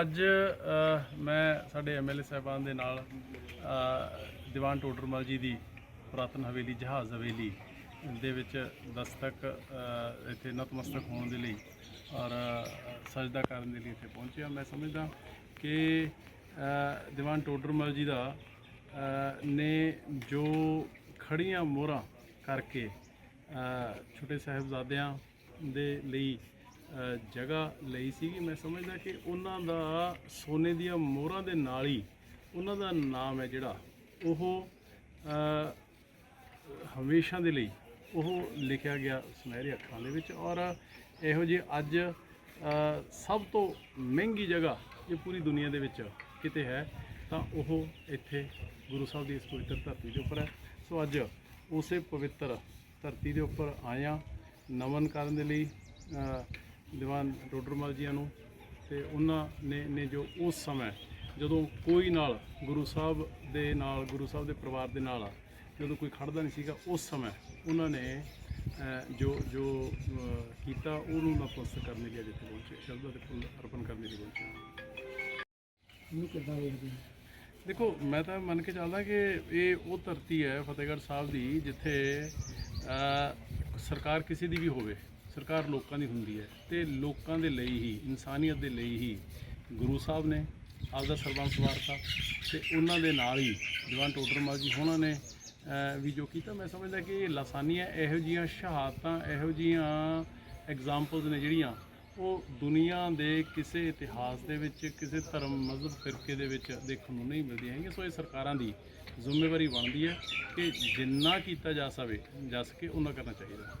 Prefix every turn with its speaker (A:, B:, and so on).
A: ਅੱਜ ਮੈਂ ਸਾਡੇ ਐਮਐਲਏ ਸਾਹਿਬਾਨ ਦੇ ਨਾਲ ਦੀਵਾਨ ਟੋਡਰਮਲ ਜੀ ਦੀ ਪੁਰਾਤਨ ਹਵੇਲੀ ਜਹਾਜ਼ ਹਵੇਲੀ ਦੇ ਵਿੱਚ ਦਸਤਕ ਅ, ਇੱਥੇ ਨਤਮਸਤਕ ਹੋਣ ਦੇ ਲਈ ਔਰ ਸਜਦਾ ਕਰਨ ਦੇ ਲਈ ਇੱਥੇ ਪਹੁੰਚਿਆ। ਮੈਂ ਸਮਝਦਾ ਕਿ ਦੀਵਾਨ ਟੋਡਰਮਲ ਜੀ ਦਾ ਨੇ ਜੋ ਖੜੀਆਂ ਮੋਹਰਾਂ ਕਰਕੇ ਛੋਟੇ ਸਾਹਿਬਜ਼ਾਦਿਆਂ ਦੇ ਲਈ ਜਗ੍ਹਾ ਲਈ ਸੀਗੀ ਮੈਂ ਸਮਝਦਾ ਕਿ ਉਹਨਾਂ ਦਾ ਸੋਨੇ ਦੀਆਂ ਮੋਹਰਾਂ ਦੇ ਨਾਲ ਹੀ ਉਹਨਾਂ ਦਾ ਨਾਮ ਹੈ ਜਿਹੜਾ ਉਹ ਹਮੇਸ਼ਾ ਦੇ ਲਈ ਉਹ ਲਿਖਿਆ ਗਿਆ ਸੁਨਹਿਰੇ ਅੱਖਰਾਂ ਦੇ ਵਿੱਚ ਔਰ ਇਹੋ ਜਿਹੇ ਅੱਜ ਸਭ ਤੋਂ ਮਹਿੰਗੀ ਜਗ੍ਹਾ ਇਹ ਪੂਰੀ ਦੁਨੀਆ ਦੇ ਵਿੱਚ ਕਿਤੇ ਹੈ, ਤਾਂ ਉਹ ਇੱਥੇ ਗੁਰੂ ਸਾਹਿਬ ਦੀ ਇਸ ਪਵਿੱਤਰ ਧਰਤੀ ਦੇ ਉੱਪਰ ਹੈ। ਸੋ ਅੱਜ ਉਸੇ ਪਵਿੱਤਰ ਧਰਤੀ ਦੇ ਉੱਪਰ ਆਇਆ ਨਮਨ ਕਰਨ ਦੇ ਲਈ ਦੀਵਾਨ ਟੋਡਰਮਲ ਜੀਆਂ ਨੂੰ ਤੇ ਉਹਨਾਂ ਨੇ ਨੇ ਜੋ ਉਸ ਸਮੇਂ ਜਦੋਂ ਕੋਈ ਨਾਲ ਗੁਰੂ ਸਾਹਿਬ ਦੇ ਨਾਲ ਗੁਰੂ ਸਾਹਿਬ ਦੇ ਪਰਿਵਾਰ ਦੇ ਨਾਲ ਜਦੋਂ ਕੋਈ ਖੜਦਾ ਨਹੀਂ ਸੀਗਾ ਉਸ ਸਮੇਂ ਉਹਨਾਂ ਨੇ ਜੋ ਜੋ ਕੀਤਾ ਉਹਨੂੰ ਨਤਮਸਤਕ ਕਰਨ ਲਈ ਅੱਜ ਇੱਥੇ ਪਹੁੰਚੇ ਸ਼ਬਦਾਂ ਦੇ ਫੁੱਲ ਅਰਪਣ ਕਰਨ ਲਈ ਪਹੁੰਚੇ
B: ਇਹਨੂੰ ਕਿੱਦਾਂ ਵੇਖਦੇ?
A: ਦੇਖੋ ਮੈਂ ਤਾਂ ਮੰਨ ਕੇ ਚੱਲਦਾ ਕਿ ਇਹ ਉਹ ਧਰਤੀ ਹੈ ਫਤਿਹਗੜ੍ਹ ਸਾਹਿਬ ਦੀ ਜਿੱਥੇ ਸਰਕਾਰ ਕਿਸੇ ਦੀ ਵੀ ਹੋਵੇ ਸਰਕਾਰ ਲੋਕਾਂ ਦੀ ਹੁੰਦੀ ਹੈ ਤੇ ਲੋਕਾਂ ਦੇ ਲਈ ਹੀ, ਇਨਸਾਨੀਅਤ ਦੇ ਲਈ ਹੀ ਗੁਰੂ ਸਾਹਿਬ ਨੇ ਆਪਦਾ ਸਰਬੰਸ ਵਾਰਤਾ ਤੇ ਉਹਨਾਂ ਦੇ ਨਾਲ ਹੀ ਦੀਵਾਨ ਟੋਡਰਮਲ ਜੀ ਉਹਨਾਂ ਨੇ ਵੀ ਜੋ ਕੀਤਾ। ਮੈਂ ਸਮਝਦਾ ਕਿ ਇਹ ਲਾਸਾਨੀਆਂ ਇਹੋ ਜੀਆਂ ਸ਼ਹਾਦਤਾਂ, ਇਹੋ ਜੀਆਂ ਐਗਜ਼ਾਮਪਲਸ ਨੇ ਜਿਹੜੀਆਂ ਉਹ ਦੁਨੀਆ ਦੇ ਕਿਸੇ ਇਤਿਹਾਸ ਦੇ ਵਿੱਚ, ਕਿਸੇ ਧਰਮ ਮਜ਼ਹਬ ਫਿਰਕੇ ਦੇ ਵਿੱਚ ਦੇਖਣ ਨੂੰ ਨਹੀਂ ਮਿਲਦੀਆਂ ਹੈਗੀਆਂ। ਸੋ ਇਹ ਸਰਕਾਰਾਂ ਦੀ ਜ਼ਿੰਮੇਵਾਰੀ ਬਣਦੀ ਹੈ ਕਿ ਜਿੰਨਾ ਕੀਤਾ ਜਾ ਸਕੇ ਜਾ ਸਕੇ ਉਹਨਾਂ ਕਰਨਾ ਚਾਹੀਦਾ।